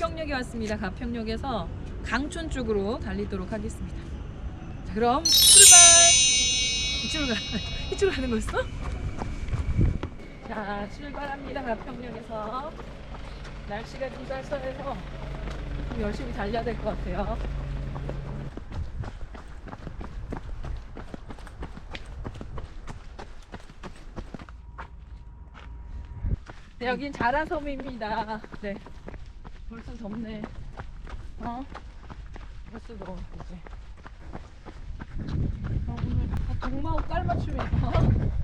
가평역에 왔습니다. 가평역에서 강촌 쪽으로 달리도록 하겠습니다. 자, 그럼 출발! 이쪽으로 가, 이쪽으로 가는 거였어? 자, 출발합니다. 가평역에서. 날씨가 좀 쌀쌀해서 좀 열심히 달려야 될 것 같아요. 네, 여긴 자라섬입니다. 네. 덥네. 어? 벌써 더워, 이제. 아, 오늘 아, 동마옷 깔맞춤이야.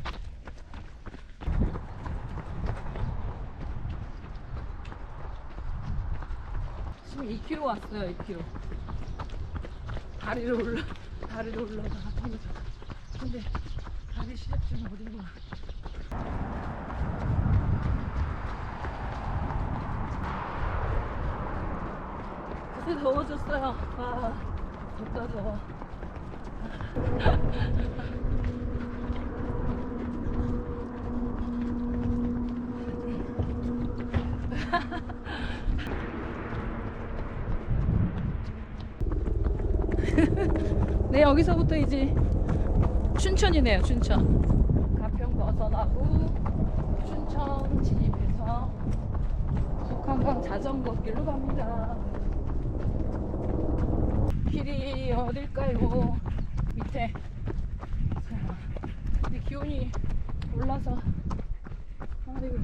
지금 2km 왔어요, 2km. 다리를 올라, 다리를 올라가. 근데 다리 시작점 어디로 가? 더워졌어요. 아, 덥다 더워. 네, 여기서부터 이제 춘천이네요, 춘천. 가평 벗어나고 춘천 진입해서 북한강 자전거 길로 갑니다. 길이 어딜까요? 밑에. 자, 근데 기온이 올라서. 아이고.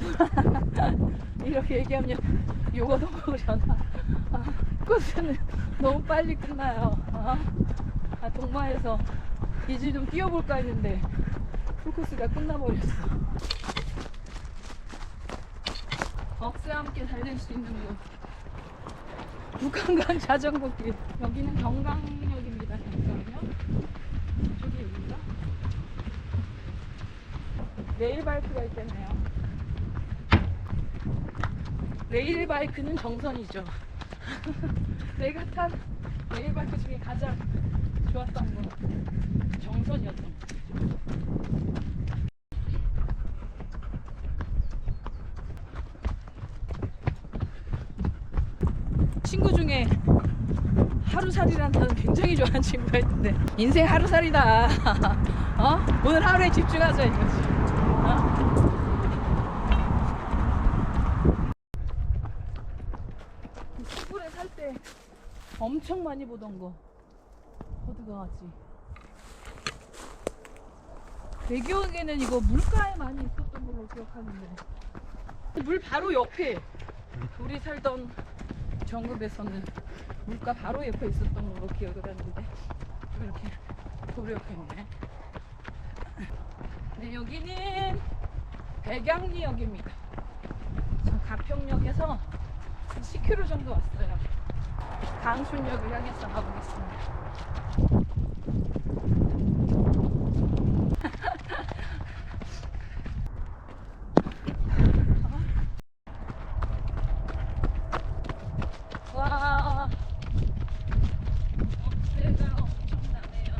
이렇게 얘기하면 요거도 먹으려나. 아, 코스는 너무 빨리 끝나요. 아, 아 동마에서 이제 좀 뛰어볼까 했는데 풀코스가 끝나버렸어. 억새와 함께 달릴 수 있는 곳. 북한강 자전거길. 여기는 경강역입니다. 경강역. 저기 여기인가? 레일 바이크가 있겠네요. 레일 바이크는 정선이죠. 내가 탄 레일 바이크 중에 가장 좋았던 건 정선이었던 것 같아요. 중에 하루살이라는 단어 굉장히 좋아하는 친구가 있는데 인생 하루살이다. 어? 오늘 하루에 집중하자 이거지. 어? 시골에 살 때 엄청 많이 보던 거. 어디가지 내 기억에는 이거 물가에 많이 있었던 걸로 기억하는데. 물 바로 옆에 우리 살던 정읍에서는 물가 바로 옆에 있었던 걸로 기억을 하는데 이렇게 있네. 네, 여기는 백양리역입니다. 저 가평역에서 한 10km 정도 왔어요. 강촌역을 향해서 가보겠습니다. 와, 억새가 엄청나네요.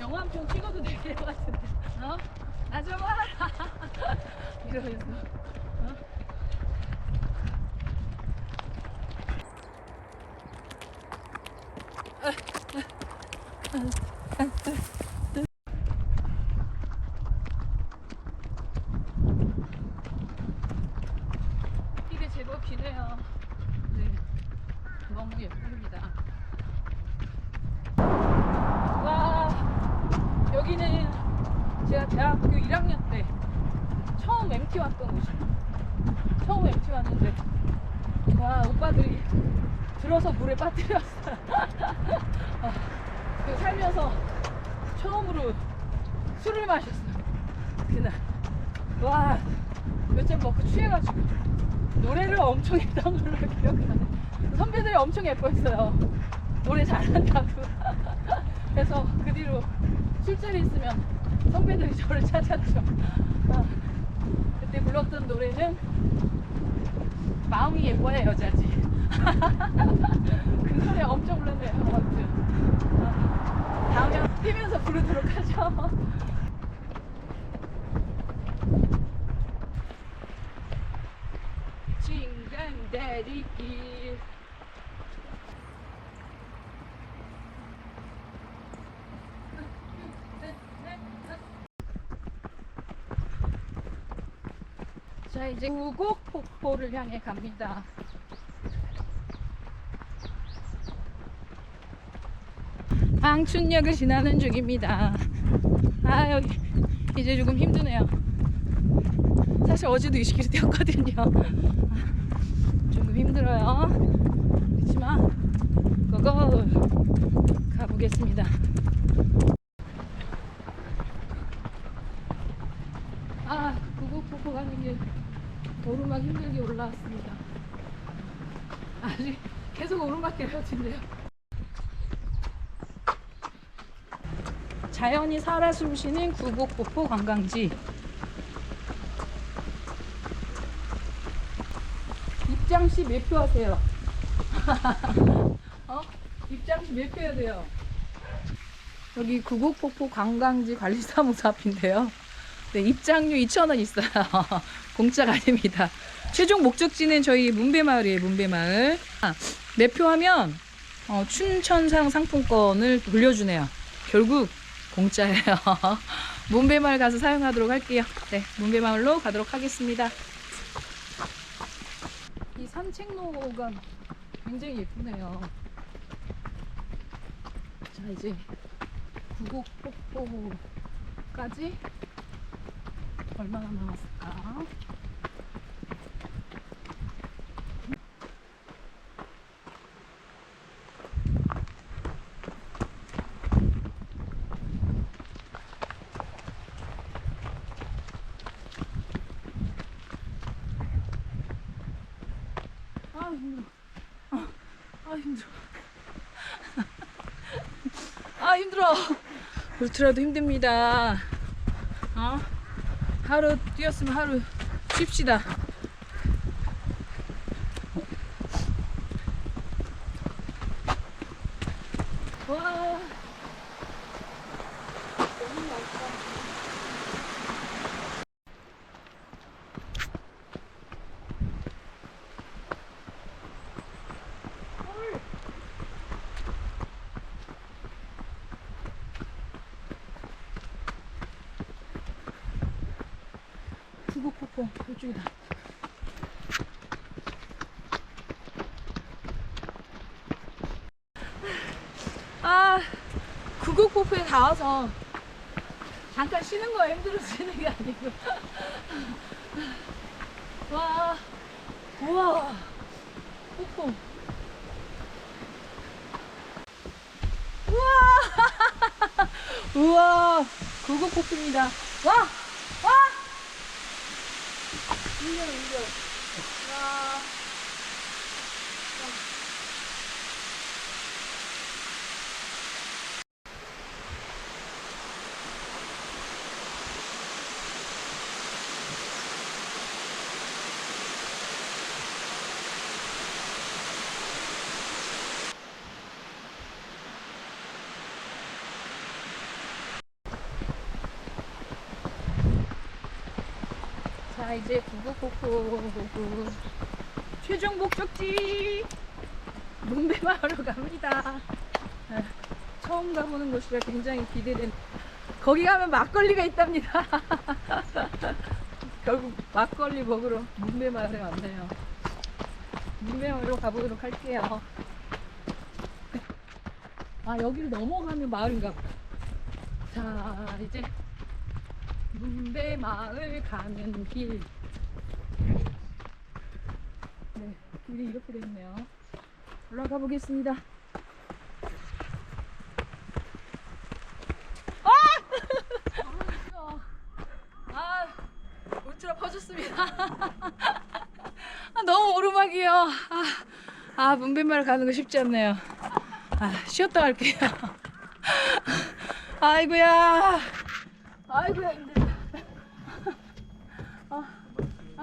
영화 한 편 찍어도 될 것 같은데, 어? 나 좀 와! 이러면서, 어? 길이 제법 기네요. 네. 너무 예쁩니다. 와, 여기는 제가 대학교 1학년 때 처음 MT 왔던 곳이에요. 처음 MT 왔는데, 와, 오빠들이 들어서 물에 빠뜨렸어요. 아, 그 살면서 처음으로 술을 마셨어요. 그날. 와, 몇 잔 먹고 취해가지고. 노래를 엄청 했던 걸로 기억나네. 선배들이 엄청 예뻐했어요. 노래 잘한다고. 그래서 그 뒤로 술자리 있으면 선배들이 저를 찾았죠. 아, 그때 불렀던 노래는 마음이 예뻐야 여자지. 그 소리 엄청 불렀네요 아무튼. 다음에 뛰면서 부르도록 하죠. 진강 다리길 자 이제 우곡폭포를 향해 갑니다. 방춘역을 지나는 중입니다. 아 여기 이제 조금 힘드네요. 사실 어제도 20km 뛰었거든요. 조금 힘들어요. 그렇지만 고고 가보겠습니다. 아 구곡폭포 가는 길 오르막 힘들게 올라왔습니다. 아직 계속 오르막길 같은데요. 자연이 살아 숨쉬는 구곡폭포 관광지. 입장 시 매표 하세요. 어? 입장 시 매표해야 돼요. 여기 구곡폭포 관광지 관리사무소 앞인데요. 네, 입장료 2,000원 있어요. 공짜가 아닙니다. 최종 목적지는 저희 문배마을이에요, 문배마을. 아, 매표하면 어, 춘천상 상품권을 돌려주네요. 결국 공짜예요. 문배마을 가서 사용하도록 할게요. 네, 문배마을로 가도록 하겠습니다. 이 산책로가 굉장히 예쁘네요. 자, 이제 구곡폭포까지 얼마나 남았을까? 아 힘들어. 아, 아 힘들어. 아 힘들어. 울트라도 힘듭니다. 어? 하루 뛰었으면 하루 쉽시다. 와. 너무 맛있다. 헐. 구곡폭포 이쪽이다. 아, 다 와서 잠깐 쉬는 거야 힘들어서 쉬는 게 아니고. 와, 우와, 폭포. 우와, 우와, 구곡폭포입니다. 와, 와. 인정 인정 와 자 이제 구구구구 최종 목적지 문배마을로 갑니다. 아, 처음 가보는 곳이라 굉장히 기대된. 거기 가면 막걸리가 있답니다. 결국 막걸리 먹으러 문배마을에 왔네요. 문배마을로 가보도록 할게요. 아 여기를 넘어가면 마을인가 보다. 자 이제 문배 마을 가는 길. 네, 길이 이렇게 돼 있네요. 올라가 보겠습니다. 아! 아, 울트라 퍼졌습니다. 아, 너무 오르막이요. 아, 아, 문배마을 가는 거 쉽지 않네요. 아, 쉬었다 갈게요. 아이고야. 아이고야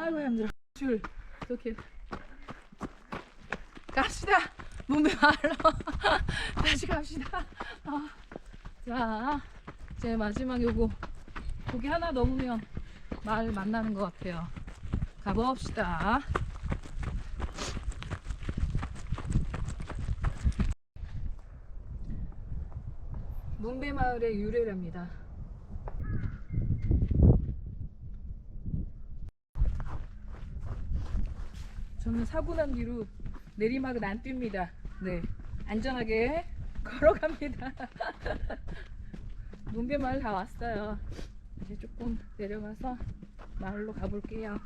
아이고 힘들어 줄 이렇게. 갑시다. 몸에 말로 다시 갑시다. 아. 자 이제 마지막 요거. 고기 하나 넘으면 말 만나는 것 같아요. 가봅시다. 문배마을의 유래랍니다. 저는 사고 난 뒤로 내리막은 안 뜁니다. 네, 안전하게 걸어갑니다. 문배 마을 다 왔어요. 이제 조금 내려가서 마을로 가볼게요.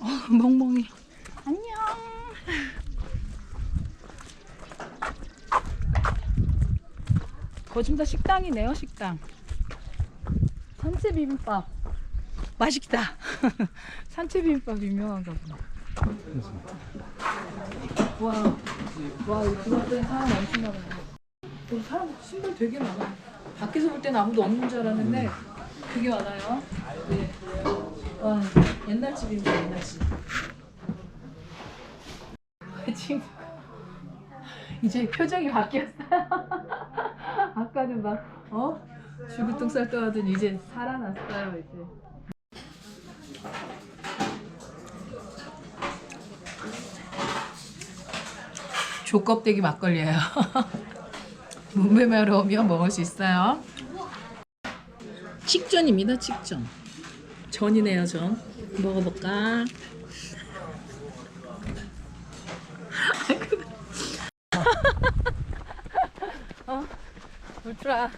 어, 멍멍이. 안녕. 거짓다 식당이네요, 식당. 산채 비빔밥. 맛있다. 산채 비빔밥 유명한가 보네. 와, 와, 이거 들어왔더니 사람 엄청 많아. 어, 사람 신발 되게 많아. 밖에서 볼 때는 아무도 없는 줄 알았는데 되게 많아요. 네. 와, 옛날 집입니다, 옛날 집. 지금 이제 표정이 바뀌었어요. 아까는 막 어? 죽을똥 떠하더니 이제 살아났어요 이제. 조껍데기 막걸리예요. 문배마을 오면 먹을 수 있어요. 칡전입니다. 칡전. 전이네요 전. 먹어볼까? 어, 울트라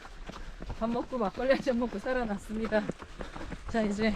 밥 먹고 막걸리 한 잔 먹고 살아났습니다. 자 이제